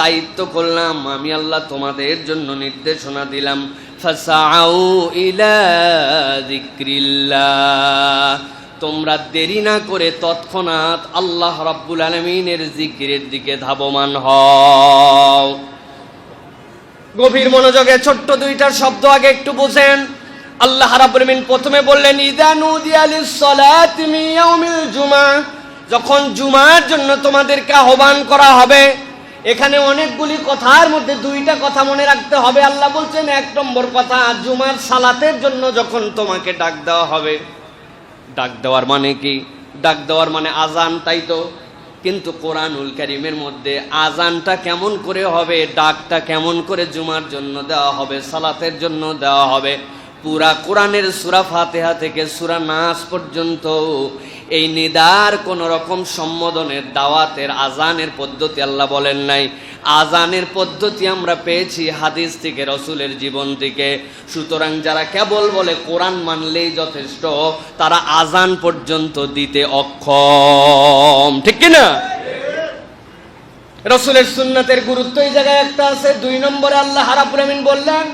দায়িত্ব করলাম, আমি আল্লাহ তোমাদের জন্য নির্দেশনা দিলাম। তোমরা দেরি না করে তৎক্ষণাৎ আল্লাহ রাব্বুল আলামিনের জিকিরের দিকে ধাবমান হও। গভীর মনোযোগে ছোট্ট দুইটার শব্দ আগে একটু বুঝেন। আল্লাহ রাব্বুল প্রথমে বললেন, ইদা নুদিয়া লিস-সালাতি মিন ইয়াউমিল যখন জুমার জন্য তোমাদেরকে আহ্বান করা হবে এখানে অনেকগুলি কথার মধ্যে দুইটা কথা মনে রাখতে হবে। আল্লাহ বলছেন, এক নম্বর কথা, জুমার সালাতের জন্য যখন তোমাকে ডাক দেওয়া হবে। ডাক দেওয়ার মানে কি? ডাক দেওয়ার মানে আজান, তাই তো? কিন্তু কোরআনুল কারিমের মধ্যে আজানটা কেমন করে হবে, ডাকটা কেমন করে জুমার জন্য দেওয়া হবে, সালাতের জন্য দেওয়া হবে পুরা কোরআনের সুরা ফাতেহা থেকে সুরা নাস পর্যন্ত এই নিদার কোন রকম সম্বোধনের, দাওয়াতের, আজানের পদ্ধতি আল্লাহ বলেন নাই। আজানের পদ্ধতি আমরা পেয়েছি হাদিস থেকে, রসুলের জীবন থেকে। সুতরাং যারা কেবল বলে কোরআন মানলেই যথেষ্ট, তারা আজান পর্যন্ত দিতে অক্ষম। ঠিক কিনা? রসুলের সুন্নাতের গুরুত্ব এই জায়গায় একটা আছে। দুই নম্বরে আল্লাহ আমিন বললেন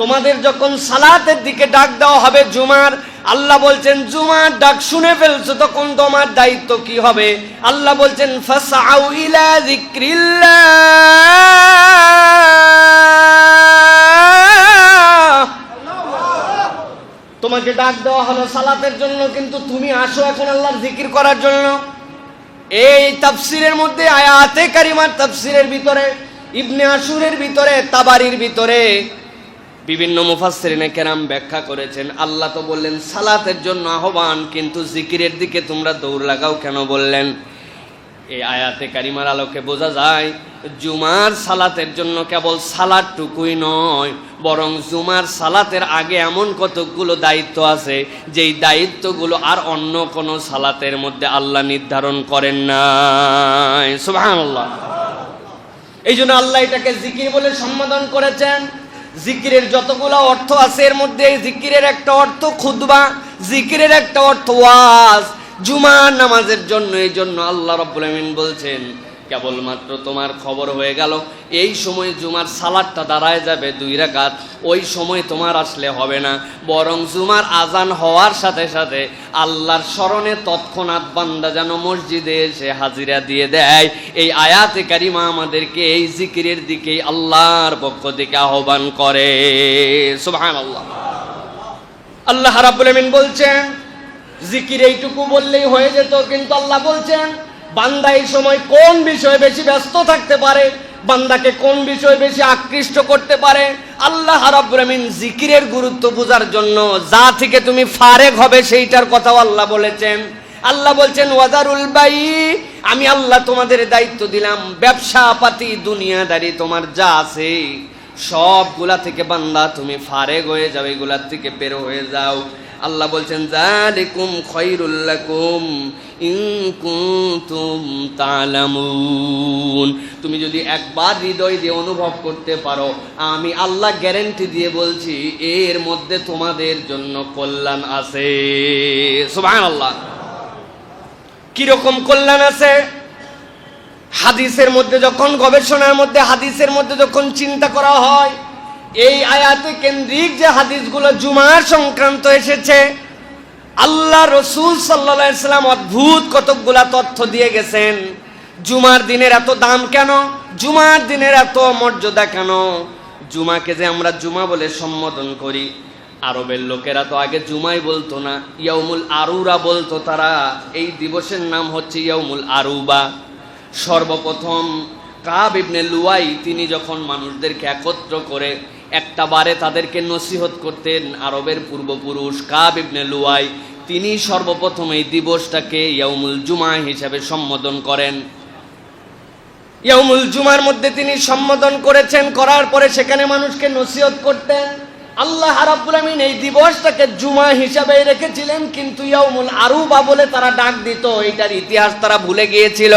তোমাদের যখন সালাতের দিকে ডাক দেওয়া হবে জুমার, আল্লাহ বলছেন, জুমার ডাক শুনে ফেলছো, তখন তোমার দায়িত্ব কি হবে? আল্লাহ বলছেন ইলা তোমাকে ডাক দেওয়া হলো সালাতের জন্য, কিন্তু তুমি আসো এখন আল্লাহর জিকির করার জন্য। এই তাফসিরের মধ্যে আয়াতে কারিমার তাফসিরের ভিতরে, ইবনে আসুরের ভিতরে, তাবারির ভিতরে বিভিন্ন মুফাসসিরিনে কেরাম ব্যাখ্যা করেছেন। আল্লাহ তো বললেন, সালাতের জন্য আহ্বান, কিন্তু জিকিরের দিকে তোমরা দৌড় লাগাও কেন বললেন? এই আয়াতে কারিমার আলোকে বোঝা যায়, জুমার সালাতের জন্য কেবল সালাদটুকুই নয়, বরং জুমার সালাতের আগে এমন কতকগুলো দায়িত্ব আছে, যেই দায়িত্বগুলো আর অন্য কোনো সালাতের মধ্যে আল্লাহ নির্ধারণ করেন নাই। সুবহানাল্লাহ। এই জন্য আল্লাহ এটাকে জিকির বলে সম্বোধন করেছেন। জিকিরের যতগুলো অর্থ আছে, এর মধ্যে জিকিরের একটা অর্থ খুদবা জিকিরের একটা অর্থ ওয়াজ। জুমার নামাজের জন্য, এই জন্য আল্লাহ রব্বুল আমিন বলছেন, কেবলমাত্র তোমার খবর হয়ে গেল, এই সময় জুমার সালাদটা দাঁড়ায় যাবে দুই রাকাত, ওই সময় তোমার আসলে হবে না। বরং জুমার আজান হওয়ার সাথে সাথে আল্লাহর স্মরণে তৎক্ষণাৎ বান্দা যেন মসজিদে এসে হাজিরা দিয়ে দেয়। এই আয়াতে কারিমা আমাদেরকে এই জিকিরের দিকেই আল্লাহর পক্ষ থেকে আহ্বান করে। সুবহানাল্লাহ। আল্লাহ রাব্বুল আমিন বলছেন জিকির এইটুকু বললেই হয়ে যেত, কিন্তু আল্লাহ বলছেন, বান্দা এই সময় কোন বিষয়ে বেশি ব্যস্ত থাকতে পারে? বান্দাকে কোন বিষয় বেশি আকৃষ্ট করতে পারে? আল্লাহ রাব্বুল আমিন জিকিরের গুরুত্ব বোঝার জন্য যা থেকে তুমি ফারেক হবে সেইটার কথাও আল্লাহ বলেছেন। আল্লাহ বলছেন, ওয়াদারুল বাই আমি আল্লাহ তোমাদের দায়িত্ব দিলাম ব্যবসা পাতি দুনিয়াদারি, তোমার যা আছে, সবগুলা থেকে বান্দা তুমি ফারেক হয়ে যাও, এগুলার থেকে বের হয়ে যাও। আল্লাহ বলছেন জালিকুম খৈরুল লাকুম ইন কুনতুম তালামুন। তুমি যদি একবার হৃদয় দিয়ে অনুভব করতে পারো, আমি আল্লাহ গ্যারেন্টি দিয়ে বলছি, এর মধ্যে তোমাদের জন্য কল্যাণ আছে। আল্লাহ কীরকম কল্যাণ আছে? হাদিসের মধ্যে যখন, গবেষণার মধ্যে হাদিসের মধ্যে যখন চিন্তা করা হয় এই আয়াতে কেন্দ্রিক যে হাদিসগুলো জুমার সংক্রান্ত এসেছে, আল্লাহ রসুল সাল্লাম অদ্ভুত কতকগুলা তথ্য দিয়ে গেছেন। জুমার দিনের এত দাম কেন? জুমার দিনের এত মর্যাদা কেন? জুমাকে যে আমরা জুমা বলে সম্বোধন করি, আরবের লোকেরা তো আগে জুমাই বলতো না, ইয়াউমুল আরুরা বলতো তারা, এই দিবসের নাম হচ্ছে ইয়াউমুল আরুবা। সর্বপ্রথম কাব ইবনে লুয়াই, তিনি যখন মানুষদেরকে একত্র করে একটা বারে তাদেরকে নসিহত করতেন আরবের পূর্বপুরুষ কাব ইবনে লুয়াই। তিনি সর্বপ্রথম এই দিবসটাকে ইয়ামুল জুমা হিসাবে সম্বোধন করেন। ইয়ামুল জুমার মধ্যে তিনি সম্বোধন করেছেন, করার পরে সেখানে মানুষকে নসিহত করতেন। আল্লাহ রাব্বুল আমিন এই দিবসটাকে জুমা হিসাবে রেখেছিলেন, কিন্তু ইয়াউমুল আরুবা বলে তারা ডাক দিত এটার ইতিহাস তারা ভুলে গিয়েছিল।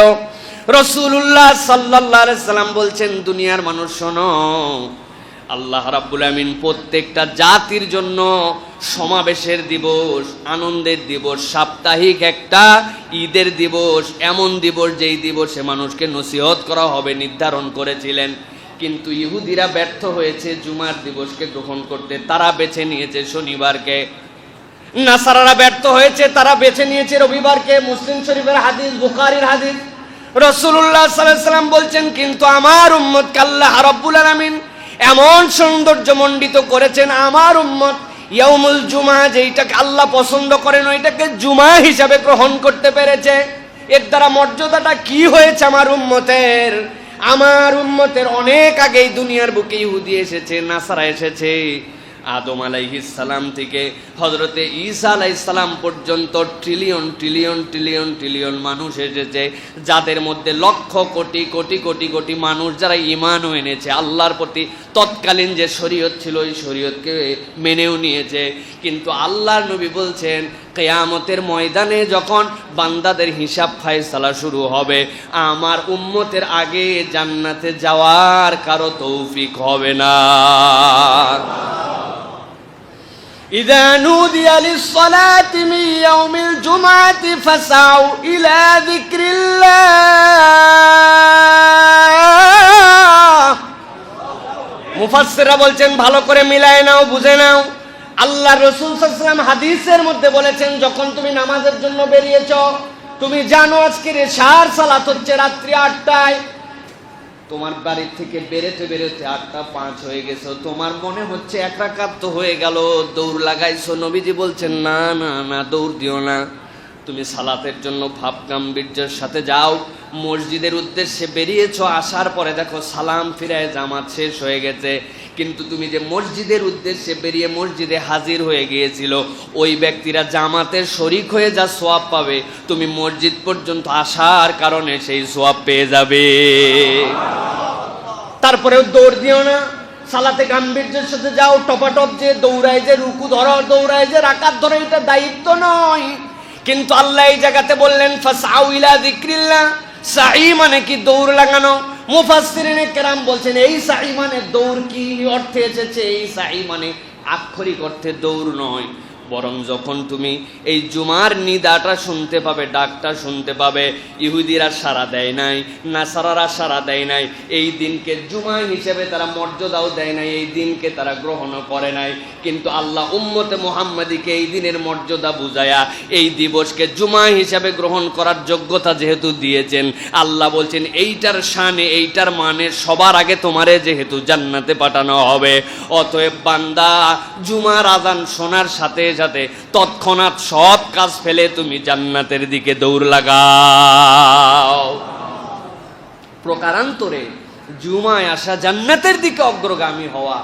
রসুল্লাহ সাল্লাহ সাল্লাম বলছেন, দুনিয়ার মানুষ শোনো আল্লাহ রাব্বুল আমিন প্রত্যেকটা জাতির জন্য সমাবেশের দিবস, আনন্দের দিবস, সাপ্তাহিক একটা ঈদের দিবস, এমন দিবস যেই দিবসে মানুষকে নসিহত করা হবে, নির্ধারণ করেছিলেন। কিন্তু ইহুদিরা ব্যর্থ হয়েছে, জুমার দিবসকে গ্রহণ করতে। তারা বেছে নিয়েছে শনিবারকে। নাসারারা ব্যর্থ হয়েছে, তারা বেছে নিয়েছে রবিবারকে। মুসলিম শরীফের হাদিস, বুখারীর হাদিস। রসুল্লাহ সাল্লাম বলছেন, কিন্তু আমার উম্মত কাল্লাহ রব্বুল আলামিন এমন সৌন্দর্য মণ্ডিত করেছেন আমার উম্মত ইয়ামুল জুমা যেইটাকে আল্লাহ পছন্দ করেন, ওইটাকে জুমা হিসাবে গ্রহণ করতে পেরেছে। এর দ্বারা মর্যাদাটা কি হয়েছে আমার উম্মতের? আমার উম্মতের অনেক আগেই দুনিয়ার বুকে ইহুদি এসেছে, নাসারা এসেছে। আদম আলাইহিসালাম থেকে হজরতে ঈসা আলাইসালাম পর্যন্ত ট্রিলিয়ন ট্রিলিয়ন ট্রিলিয়ন ট্রিলিয়ন মানুষ এসেছে, যাদের মধ্যে লক্ষ কোটি কোটি কোটি কোটি মানুষ যারা ইমানও এনেছে, আল্লাহর প্রতি তৎকালীন যে শরীয়ত ছিল ওই শরীয়তকে মেনেও নিয়েছে কিন্তু আল্লাহর নবী বলছেন কেয়ামতের ময়দানে যখন বান্দাদের হিসাব ফায়সালা শুরু হবে আমার উম্মতের আগে জান্নাতে যাওয়ার কারো তৌফিক হবে না إذا نودي للصلاة من يوم الجمعة فاسعوا إلى ذكر الله মুফাসসিররা বলছেন, ভালো করে মিলায় নাও, বুঝে নাও। আল্লাহ রসুল সাল্লাম হাদিসের মধ্যে বলেছেন, যখন তুমি নামাজের জন্য বেরিয়েছ, তুমি জানো আজকের সার সালাত হচ্ছে রাত্রি আটটায়। তোমার বাড়ির থেকে বেরোতে বেরোতে আটটা পাঁচ হয়ে গেছো। তোমার মনে হচ্ছে এক রাকাত তো হয়ে গেল। দৌড় লাগাইছো, নবীজি বলছেন, না না না, দৌড় দিও না। তুমি সালাতের জন্য ভাব গাম্ভীর্যের সাথে যাও। মসজিদের উদ্দেশ্যে বেরিয়েছো, আসার পরে দেখো সালাম ফিরায় জামাত শেষ হয়ে গেছে। কিন্তু তুমি যে মসজিদের উদ্দেশ্যে বেরিয়ে মসজিদে হাজির হয়ে গিয়েছিল, ওই ব্যক্তিরা জামাতের শরিক হয়ে যা সোয়াব পাবে, তুমি মসজিদ পর্যন্ত আসার কারণে সেই সোয়াব পেয়ে যাবে। তারপরেও দৌড় দিও না। সালাতে গাম্ভীর্যের সাথে যাও, টপাটপ যে দৌড়ায় যে রুকু ধরো দৌড়ায় যে রাকাত ধরো এটা দায়িত্ব নয়। কিন্তু আল্লাহ এই জায়গাতে বললেন ফাসাউ ইলা যিকরিল্লাহ। সাই মানে কি দৌড় লাগানো? মুফাসসিরিনে কেরাম বলছেন, এই সাই মানে দৌড় কি? অর্থে এসেছে, এই সাই মানে আক্ষরিক অর্থে দৌড় নয়। বরং যখন তুমি এই জুমার নিদাটা শুনতে পাবে, ডাকটা শুনতে পাবে, ইহুদিরা সারা দেয় নাই, নাসারারা সারা দেয় নাই, এই দিনকে জুমা হিসেবে তারা মর্যাদাও দেয় নাই, এই দিনকে তারা গ্রহণও করে নাই। কিন্তু আল্লাহ উম্মতে মোহাম্মদীকে এই দিনের মর্যাদা বুঝায়া এই দিবসকে জুমা হিসাবে গ্রহণ করার যোগ্যতা যেহেতু দিয়েছেন, আল্লাহ বলছেন, এইটার শানে, এইটার মানে সবার আগে তোমারে যেহেতু জান্নাতে পাঠানো হবে। অতএব বান্দা, জুমার আজান শোনার সাথে সাথে তৎক্ষণাৎ সব কাজ ফেলে তুমি জান্নাতের দিকে দৌড় লাগাও। প্রকারান্তরে জুমায় আসা জান্নাতের দিকে অগ্রগামী হওয়া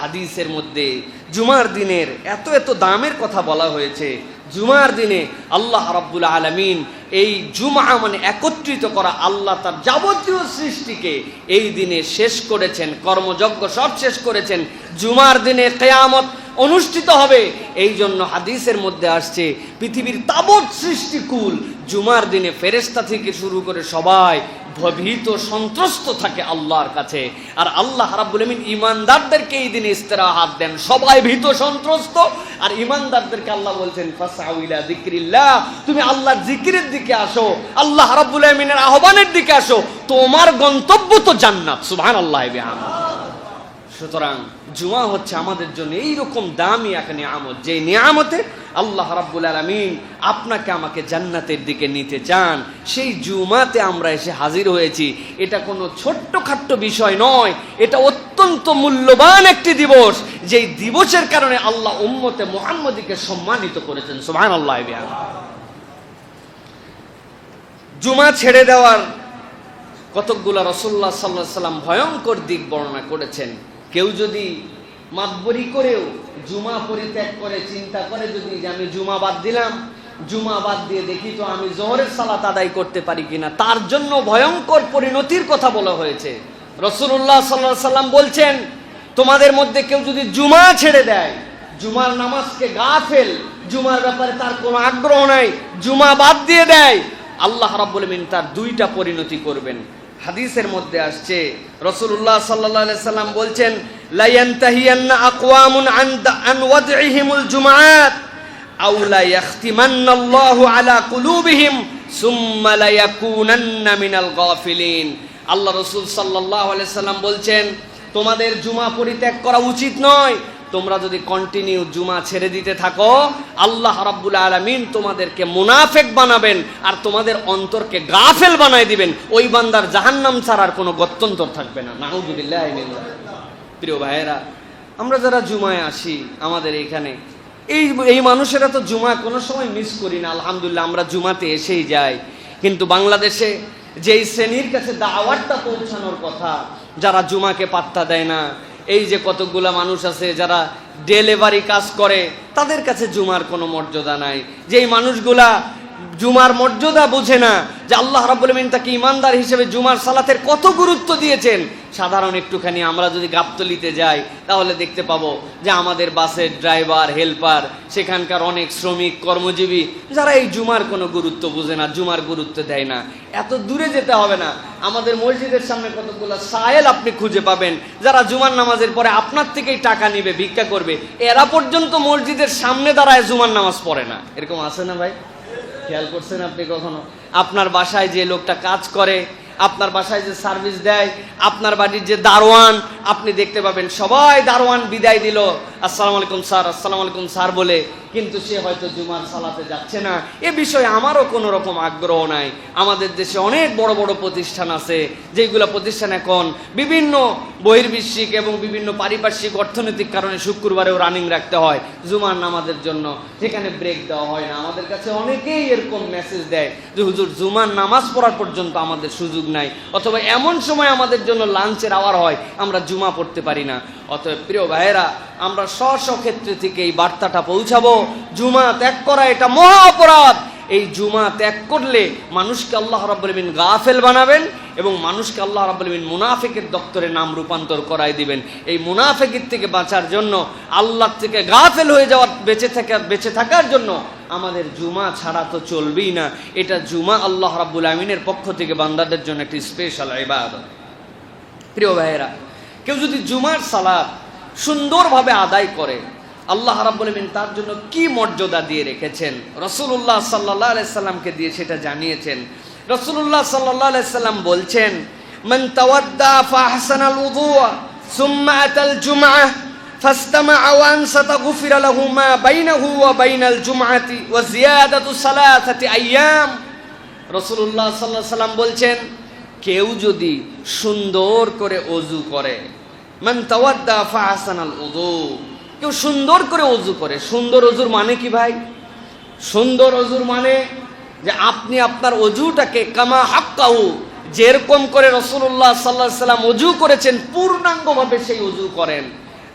হাদিসের মধ্যে জুমার দিনের এত এত দামের কথা বলা হয়েছে। জুমার দিনে আল্লাহ রাব্বুল আলামিন এই জুমা মানে একত্রিত করা আল্লাহ তার যাবতীয় সৃষ্টিকে এই দিনে শেষ করেছেন, কর্মযজ্ঞ সব শেষ করেছেন। জুমার দিনে কেয়ামত অনুষ্ঠিত হবে। এই জন্য হাদিসের মধ্যে আসছে, পৃথিবীর তাবৎ সৃষ্টিকুল জুমার দিনে ফেরেস্তা থেকে শুরু করে সবাই ভীত সন্ত্রস্ত থাকে আল্লাহর কাছে। আর আল্লাহ রাব্বুল আমিন ইমানদারদেরকে এই দিনে ইস্তেরাহাত দেন। সবাই ভীত, সন্ত্রস্ত। আর ইমানদারদেরকে আল্লাহ বলছেন, ফাসাউ ইলা যিকরিল্লাহ। তুমি আল্লাহর জিকিরের দিকে আসো, আল্লাহ রাব্বুল আমিনের আহ্বানের দিকে আসো। তোমার গন্তব্য তো জান্নাত। সুবহানাল্লাহ বিহামদ। সুতরাং জুমা হচ্ছে আমাদের জন্য এইরকম দামি এক নিয়ামত। যে নিয়ামতে আল্লাহ রাব্বুল আলমিন আপনাকে আমাকে জান্নাতের দিকে নিতে চান। সেই জুমাতে আমরা এসে হাজির হয়েছি। এটা কোনো ছোট্টখাট্ট বিষয় নয়। এটা অত্যন্ত মূল্যবান একটি দিবস। যেই দিবসের কারণে আল্লাহ উম্মতে মোহাম্মদীকে সম্মানিত করেছেন। সুবহান আল্লাহ জুমা ছেড়ে দেওয়ার কতকগুলা রসুল্লাহ সাল্লাহ সাল্লাম ভয়ঙ্কর দিক বর্ণনা করেছেন। কেউ যদি মাতবরি করেও জুমা পরিত্যাগ করে, চিন্তা করে যদি যে আমি জুমা বাদ দিলাম, জুমা বাদ দিয়ে দেখি তো আমি জোহরের সালাত আদায় করতে পারি কিনা, তার জন্য ভয়ঙ্কর পরিণতির কথা বলা হয়েছে। রসুল্লাহ সাল্লাহ সাল্লাম বলছেন, তোমাদের মধ্যে কেউ যদি জুমা ছেড়ে দেয়, জুমার নামাজকে গা ফেল, জুমার ব্যাপারে তার কোনো আগ্রহ নাই, জুমা বাদ দিয়ে দেয়, আল্লাহ রাব্বুল আমিন তার দুইটা পরিণতি করবেন। হাদিসের মধ্যে আসছে রসুল্লাহ সাল্লাহ সাল্লাম বলছেন লাইয়ান্তাহিয়ান্না আকওয়ামুন আন আন ওয়াদইহিমুল জুমাআত, আও লা ইয়াখতিমান্না আল্লাহু আলা কুলুবিহিম, সুম্মা লা ইয়াকুনান্না মিনাল গাফিলিন। আল্লাহ রসুল সাল্লাল্লাহু আলাইহি সাল্লাম বলছেন, তোমাদের জুমা পরিত্যাগ করা উচিত নয় তোমরা যদি কন্টিনিউ জুমা ছেড়ে দিতে থাকো, আল্লাহ রাব্বুল আলামিন তোমাদেরকে মুনাফেক বানাবেন আর তোমাদের অন্তরকে গাফেল বানায় দিবেন। ওই বান্দার জাহান্নাম ছাড়ার কোনো গত্যন্তর থাকবে না। নাউজুবিল্লাহ প্রিয় ভাইয়েরা, আমরা যারা জুমায় আসি আমাদের এখানে, এই এই মানুষেরা তো জুমা কোনো সময় মিস করি না। আলহামদুলিল্লাহ, আমরা জুমাতে এসেই যাই। কিন্তু বাংলাদেশে যেই শ্রেণির কাছে দাওয়াতটা পৌঁছানোর কথা, যারা জুমাকে পাত্তা দেয় না এই যে কতগুলা মানুষ আছে যারা ডেলিভারি কাজ করে, তাদের কাছে জুমার কোনো মর্যাদা নাই। যেই মানুষগুলা জুমার মর্যাদা বোঝে না যে আল্লাহ রাবুল মিন তাকে ইমানদার হিসেবে জুমার সালাতের কত গুরুত্ব দিয়েছেন সাধারণ একটুখানি, আমরা যদি গাবতলিতে যাই, তাহলে দেখতে পাবো যে আমাদের বাসের ড্রাইভার, হেল্পার, সেখানকার অনেক শ্রমিক, কর্মজীবী, যারা এই জুমার কোনো গুরুত্ব বোঝে না, জুমার গুরুত্ব দেয় না। এত দূরে যেতে হবে না। আমাদের মসজিদের সামনে কতগুলো সায়েল আপনি খুঁজে পাবেন, যারা জুমার নামাজের পরে আপনার থেকেই টাকা নিবে, ভিক্ষা করবে। এরা পর্যন্ত মসজিদের সামনে দাঁড়ায় জুমার নামাজ পড়ে না। এরকম আছে না ভাই? খেয়াল করছেন আপনি কখনো? আপনার বাসায় যে লোকটা কাজ করে আপনার বাসায় যে সার্ভিস দেয়, আপনার বাড়ির যে দারোয়ান, আপনি দেখতে পাবেন সবাই দারোয়ান বিদায় দিল। আসসালামু আলাইকুম স্যার, আসসালামু আলাইকুম স্যার বলে, কিন্তু সে হয়তো জুমার সালাতে যাচ্ছে না। এ বিষয়ে আমারও কোনো রকম আগ্রহ নাই। আমাদের দেশে অনেক বড় বড় প্রতিষ্ঠান আছে যেগুলো প্রতিষ্ঠান এখন বিভিন্ন বহির্বিশ্বিক এবং বিভিন্ন পারিপার্শ্বিক অর্থনৈতিক কারণে শুক্রবারেও রানিং রাখতে হয় জুমার নামাজের জন্য। সেখানে ব্রেক দেওয়া হয় না। আমাদের কাছে অনেকেই এরকম মেসেজ দেয় যে, হুজুর, জুমার নামাজ পড়ার পর্যন্ত আমাদের সুযোগ নাই। অথবা এমন সময় আমাদের জন্য লাঞ্চের আওয়ার হয়, আমরা জুমা পড়তে পারি না। অতএব প্রিয় ভাইয়েরা আমরা স্ব ক্ষেত্রে থেকে এই বার্তাটা পৌঁছাবো। জুমা ত্যাগ করা এটা মহা অপরাধ। এই জুমা ত্যাগ করলে মানুষকে আল্লাহ রাব্বুল আমিন গাফেল বানাবেন এবং মানুষকে আল্লাহ রাব্বুল আমিন মুনাফিকের দপ্তরে নাম রূপান্তর করাই দিবেন। এই মুনাফিকের থেকে বাঁচার জন্য আল্লাহ থেকে গাফেল হয়ে যাওয়ার, বেঁচে থাকার বেঁচে থাকার জন্য আমাদের জুমা ছাড়া তো চলবেই না। এটা জুমা আল্লাহ রাব্বুল আমিনের পক্ষ থেকে বান্দাদের জন্য একটি স্পেশাল ইবাদত। প্রিয় ভাইয়েরা, কেউ যদি জুমার সালাত সুন্দরভাবে আদায় করে আল্লাহ রাব্বুল আমিন তার জন্য কি মর্যাদা দিয়ে রেখেছেন রসুল্লাহ সাল্লাহ আলাইসাল্লামকে দিয়ে সেটা জানিয়েছেন রসুল্লাহ সাল্লাহ আলাইসাল্লাম বলছেন من تودى فأحسن الوضوء ثم أتى الجمعة فاستمع وأنصت غفر له ما بينه وبين الجمعة وزيادة ثلاثة أيام রসুল্লাহ সাল্লাহ সাল্লাম বলছেন কেউ যদি সুন্দর করে অজু করে মান তাওয়াদ্দা ফাহাসানাল উযু। কেউ সুন্দর করে অজু করে। সুন্দর অজুর মানে কি ভাই? সুন্দর অজুর মানে যে আপনি আপনার অজুটাকে কামা হাক্কাহু, যেরকম করে রসুল্লাহ সাল্লাহ সাল্লাম অজু করেছেন, পূর্ণাঙ্গভাবে সেই অজু করেন।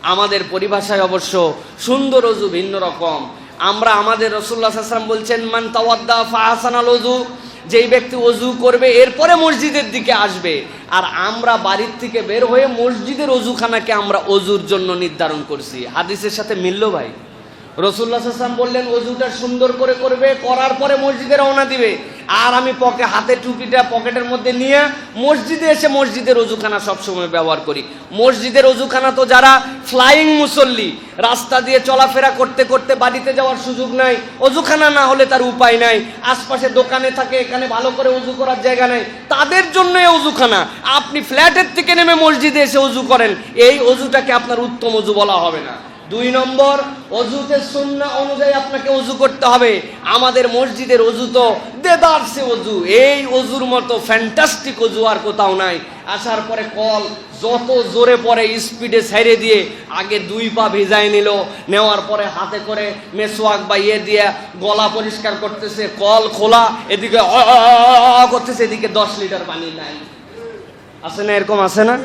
আমাদের পরিভাষায় অবশ্য সুন্দর অজু ভিন্ন রকম। আমরা আমাদের রসুল্লাহ সাল্লাম বলছেন, মান তাওয়াদ্দা ফাহাসানাল অজু যেই ব্যক্তি অজু করবে, এরপরে মসজিদের দিকে আসবে। আর আমরা বাড়ির থেকে বের হয়ে মসজিদের অজুখানাকে আমরা অজুর জন্য নির্ধারণ করছি। হাদিসের সাথে মিলল ভাই? রসুল্লাহ হাসান বললেন অজুটা সুন্দর করে করবে, করার পরে মসজিদে রওনা দিবে। আর আমি পকে হাতে টুপিটা পকেটের মধ্যে নিয়ে মসজিদে এসে মসজিদের অজুখানা সবসময় ব্যবহার করি। মসজিদের অজুখানা তো যারা ফ্লাইং মুসল্লি, রাস্তা দিয়ে চলাফেরা করতে করতে বাড়িতে যাওয়ার সুযোগ নাই, অজুখানা না হলে তার উপায় নাই, আশপাশে দোকানে থাকে, এখানে ভালো করে অজু করার জায়গা নাই, তাদের জন্য এই অজুখানা। আপনি ফ্ল্যাটের থেকে নেমে মসজিদে এসে অজু করেন, এই অজুটাকে আপনার উত্তম অজু বলা হবে না। দুই নম্বর, অজুতে সুন্না অনুযায়ী আপনাকে অজু করতে হবে। আমাদের মসজিদের অজু তো দেদার সে অজু। এই অজুর মতো ফ্যান্টাস্টিক অজু আর কোথাও নাই। আসার পরে কল যত জোরে পরে স্পিডে ছেড়ে দিয়ে আগে দুই পা ভিজাই নিল। নেওয়ার পরে হাতে করে মেসোয়াক বা ইয়ে দিয়ে গলা পরিষ্কার করতেছে, কল খোলা, এদিকে করতেছে, এদিকে দশ লিটার পানি নাই। আছে না এরকম আছে না?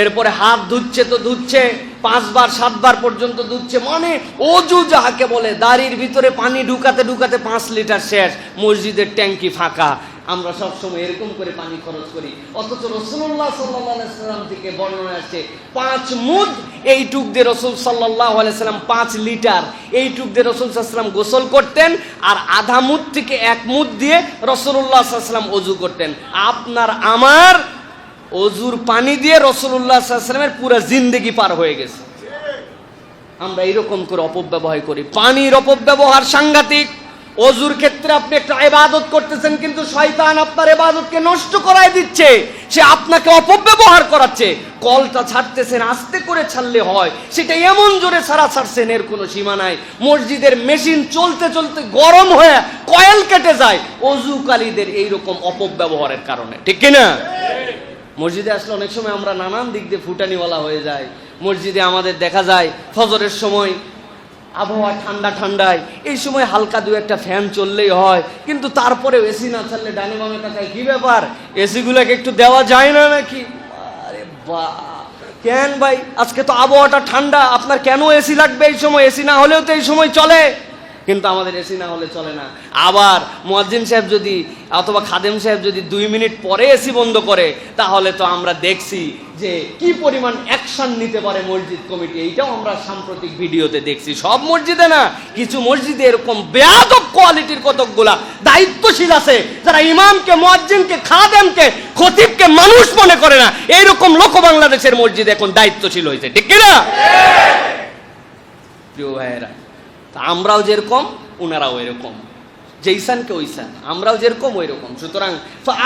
এরপরে হাত ধুচ্ছে তো ধুচ্ছে পাঁচবার, সাতবার পর্যন্ত ধুচ্ছে মানে অজু যাহাকে বলে, দাড়ির ভিতরে পানি ঢুকাতে ঢুকাতে পাঁচ লিটার শেষ। মসজিদের ট্যাঙ্কি ফাঁকা। আমরা সবসময় এরকম করে পানি খরচ করি। অথচ রসুল্লাহ সাল্লাম থেকে বর্ণনা আছে পাঁচ মুদ এই টুক দিয়ে রসুল সাল্লাহ সাল্লাম পাঁচ লিটার এই টুক দিয়ে রসুল সাল্লাম গোসল করতেন আর আধা মুদ থেকে এক মুদ দিয়ে রসুল্লাহ সাল্লাম অজু করতেন। আপনার, আমার অজুর পানি দিয়ে রসুল্লাহ সাল্লামের পুরো জিন্দেগি পার হয়ে গেছে। আমরা এরকম করে অপব্যবহার করি। পানির অপব্যবহার সাংঘাতিক। অজুর ক্ষেত্রে আপনি একটা ইবাদত করতেছেন, কিন্তু শয়তান আপনার ইবাদতকে নষ্ট করায় দিচ্ছে। সে আপনাকে অপব্যবহার করাচ্ছে। কলটা ছাড়তেছেন, আস্তে করে ছাড়লে হয়। সেটা এমন জোরে ছাড়া ছাড়ছেন, এর কোনো সীমা নাই। মসজিদের মেশিন চলতে চলতে গরম হয়ে কয়েল কেটে যায়। অজুকালীদের এইরকম অপব্যবহারের কারণে। ঠিক কিনা? মসজিদে আসলে অনেক সময় আমরা নানান দিক দিয়ে ফুটানিওয়ালা হয়ে যায় মসজিদে আমাদের দেখা যায়, ফজরের সময় আবহাওয়া ঠান্ডা ঠান্ডায়, এই সময় হালকা দু একটা ফ্যান চললেই হয়, কিন্তু তারপরে এসি না ছাড়লে ডানে বামে তাকায় কি ব্যাপার? এসিগুলোকে একটু দেওয়া যায় না নাকি? আরে বা, কেন ভাই? আজকে তো আবহাওয়াটা ঠান্ডা, আপনার কেন এসি লাগবে এই সময়? এসি না হলেও তো এই সময় চলে। কিন্তু আমাদের এসি না হলে চলে না। আবার মুয়াজ্জিন সাহেব যদি অথবা খাদেম সাহেব যদি দুই মিনিট পরে এসি বন্ধ করে, তাহলে তো আমরা দেখছি যে কি পরিমাণ অ্যাকশন নিতে পারে মসজিদ কমিটি। এইটাও আমরা সাম্প্রতিক ভিডিওতে দেখছি। সব মসজিদে না, কিছু মসজিদে এরকম বেয়াদব কোয়ালিটির কতকগুলা দায়িত্বশীল আছে, যারা ইমামকে, মুয়াজ্জিনকে, খাদেমকে, খতিবকে মানুষ মনে করে না। এইরকম লোক বাংলাদেশের মসজিদে এখন দায়িত্বশীল হয়েছে। ঠিক কিনা? প্রিয় ভাইয়েরা আমরাও যেরকম ওনারাও এরকম। যেইসানকে ওইসান, আমরাও যেরকম ওই রকম সুতরাং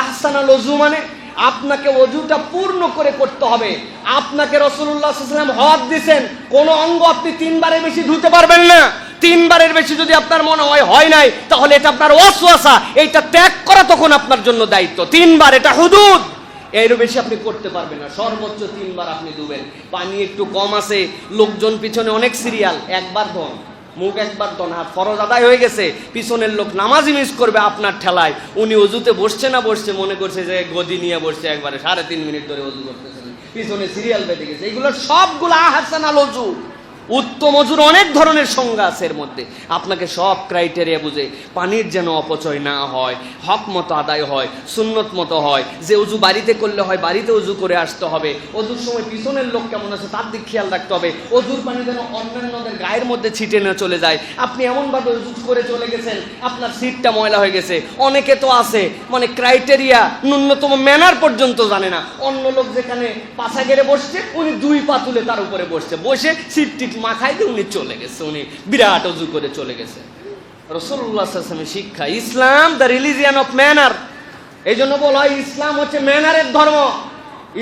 আহসান আল অজু মানে আপনাকে অজুটা পূর্ণ করে করতে হবে। আপনাকে রসুল্লাহ সাল্লাম হদ দিছেন, কোন অঙ্গ আপনি তিনবারের বেশি ধুতে পারবেন না। তিনবারের বেশি যদি আপনার মনে হয় হয় নাই, তাহলে এটা আপনার অশ্বাসা এইটা ত্যাগ করা তখন আপনার জন্য দায়িত্ব। তিনবার এটা হুদুদ। এর বেশি আপনি করতে পারবেন না। সর্বোচ্চ তিনবার আপনি দুবেন। পানি একটু কম আছে, লোকজন পিছনে অনেক সিরিয়াল একবার ধন। মুখ একবার তো হাত ফরজ আদায় হয়ে গেছে, পিছনের লোক নামাজি মিস করবে আপনার ঠেলায়। উনি অজুতে বসছে না বসছে, মনে করছে যে গদি নিয়ে বসছে একবারে, সাড়ে তিন মিনিট ধরে অজু করতেছে। পিছনে সিরিয়াল বেঁধে গেছে। এগুলো সবগুলো আহাসান আল অজু। উত্তম অজুর অনেক ধরনের সংজ্ঞা আছে এর মধ্যে। আপনাকে সব ক্রাইটেরিয়া বুঝে পানির যেন অপচয় না হয়, হক মতো আদায় হয়, সুন্নত মতো হয়, যে উজু বাড়িতে করলে হয় বাড়িতে উজু করে আসতে হবে, অজুর সময় পিছনের লোক কেমন আছে তার দিক খেয়াল রাখতে হবে, অজুর পানি যেন অন্যান্যদের গায়ের মধ্যে ছিটে না চলে যায়। আপনি এমনভাবে উজু করে চলে গেছেন, আপনার সিটটা ময়লা হয়ে গেছে। অনেকে তো আছে মানে ক্রাইটেরিয়া ন্যূনতম ম্যানার পর্যন্ত জানে না। অন্য লোক যেখানে পাশা গেড়ে বসছে, উনি দুই পা তুলে তার উপরে বসছে। বসে সিট মাখাই দিয়ে উনি চলে গেছে, উনি বিরাট অজু করে চলে গেছে। রসুল্লাহ শিক্ষা, Islam the religion of manner. এই জন্য বলা হয় ইসলাম হচ্ছে ম্যানারের ধর্ম।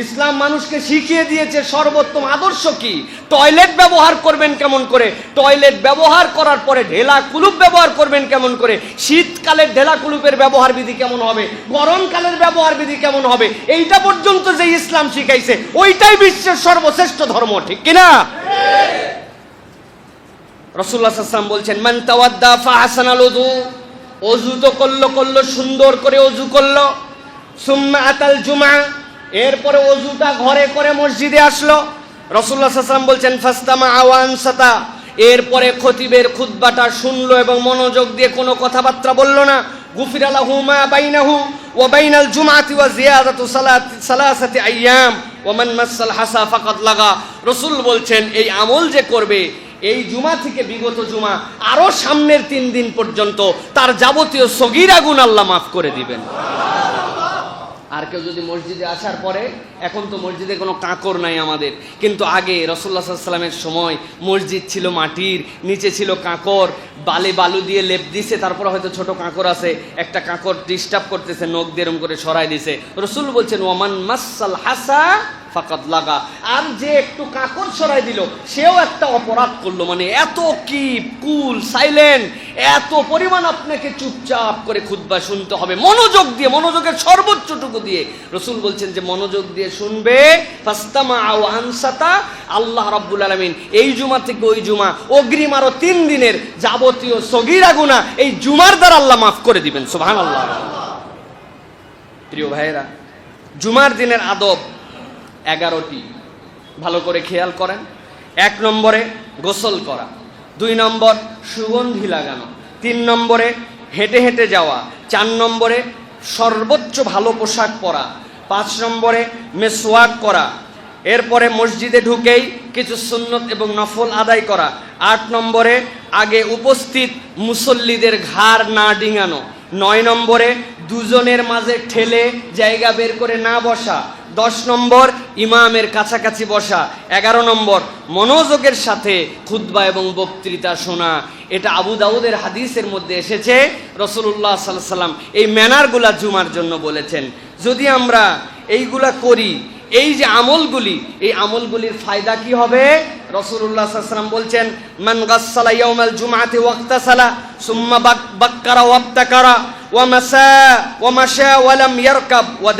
ইসলাম মানুষকে শিখিয়ে দিয়েছে সর্বোত্তম আদর্শ কি? টয়লেট ব্যবহার করবেন কেমন করে? টয়লেট ব্যবহার করার পরে ঢেলা কুলুপ ব্যবহার করবেন কেমন করে? শীতকালের ঢেলা কুলুপের ব্যবহার বিধি কেমন হবে? গরমকালের ব্যবহার বিধি কেমন হবে? এইটা পর্যন্ত যে ইসলাম শিখাইছে, ওইটাই বিশ্বের সর্বশ্রেষ্ঠ ধর্ম, ঠিক কিনা? রসুল্লাহ সাল্লাম বলছেন, মান তাওয়াদ্দা ফাহাসানাল ওযু অজু তো করল করল, সুন্দর করে অজু করল। সুম্মা আতাল জুমা এরপরে অজুটা ঘরে করে মসজিদে আসলো। রসুল্লাহ সাল্লাম বলছেন ফাস্তামা আওয়ান সাতা এরপরে খতিবের খুতবাটা শুনলো এবং মনোযোগ দিয়ে কোনো কথাবার্তা বলল না। গুফির আলাহু মা বাইনাহু ওয়া বাইনাল জুমাতি ওয়া জিয়াদাতু সালাতি, সালাসাতি আইয়াম। ওয়া মান মাসাল হাসা ফাকাদ লাগা। রসুল বলছেন, এই আমল যে করবে এই জুমা থেকে বিগত জুমা আরও সামনের তিন দিন পর্যন্ত তার যাবতীয় সগিরা গুণ আল্লাহ মাফ করে দিবেন। আর কেউ যদি মসজিদে আসার পরে, এখন তো মসজিদে কোনো কাঁকর নাই আমাদের, কিন্তু আগে রসল্লা সাল্লামের সময় মসজিদ ছিল মাটির, নিচে ছিল কাঁকর, বালে বালু দিয়ে লেপ দিছে, তারপর হয়তো ছোট কাঁকর আছে, একটা কাঁকর ডিস্টার্ব করতেছে, নখ দিয়ে করে সরাই দিছে। রসুল বলছেন ওমান মাসাল হাসা ফাকাত লাগা। আর যে একটু কাকর সরাই দিল, সেও একটা অপরাধ করল। মানে এত কি কুল, সাইলেন্ট, এত পরিমাণ আপনাকে চুপচাপ করে খুদ্া শুনতে হবে। মনোযোগ দিয়ে, মনোযোগের সর্বোচ্চটুকু দিয়ে রসুল বলছেন যে, মনোযোগ দিয়ে শুনবে। ফাস্তামা আও আনসাতা, আল্লাহ রাব্বুল আলামিন এই জুমা থেকে ওই জুমা, অগ্রিম আরও তিন দিনের যাবতীয় সগিরা গুণা এই জুমার দ্বারা আল্লাহ মাফ করে দিবেন। সুবহানাল্লাহ। প্রিয় ভাইয়েরা, জুমার দিনের আদব এগারোটি। ভালো করে খেয়াল করেন। এক নম্বরে গোসল করা। দুই নম্বর সুগন্ধি লাগানো। তিন নম্বরে হেঁটে হেঁটে যাওয়া। চার নম্বরে সর্বোচ্চ ভালো পোশাক পরা। পাঁচ নম্বরে মেসোয়াক করা। এরপরে মসজিদে ঢুকেই কিছু সুন্নত এবং নফল আদায় করা। আট নম্বরে আগে উপস্থিত মুসল্লিদের ঘাড় না ডিঙানো। নয় নম্বরে দুজনের মাঝে ঠেলে জায়গা বের করে না বসা। দশ নম্বর, ইমামের কাছাকাছি বসা। এগারো নম্বর, মনোযোগের সাথে খুদ্া এবং বক্তৃতা শোনা। এটা আবু দাউদের হাদিসের মধ্যে এসেছে। রসুল্লাহ সাল্লাহ সাল্লাম এই ম্যানারগুলা জুমার জন্য বলেছেন। যদি আমরা এইগুলা করি, এই যে আমলগুলি, এই আমলগুলির ফায়দা কি হবে? রসুল্লাহ সাল্লাম বলছেন, মান গাসসালা ইয়াউমাল জুমআতি ওয়াক্তাসালা, সুম্মা বাক- বাক্কারা ওয়াবতাকারা। ওয়া মাসা ওয়া মাশা ওয়া লাম ইয়ারকাব ওয়া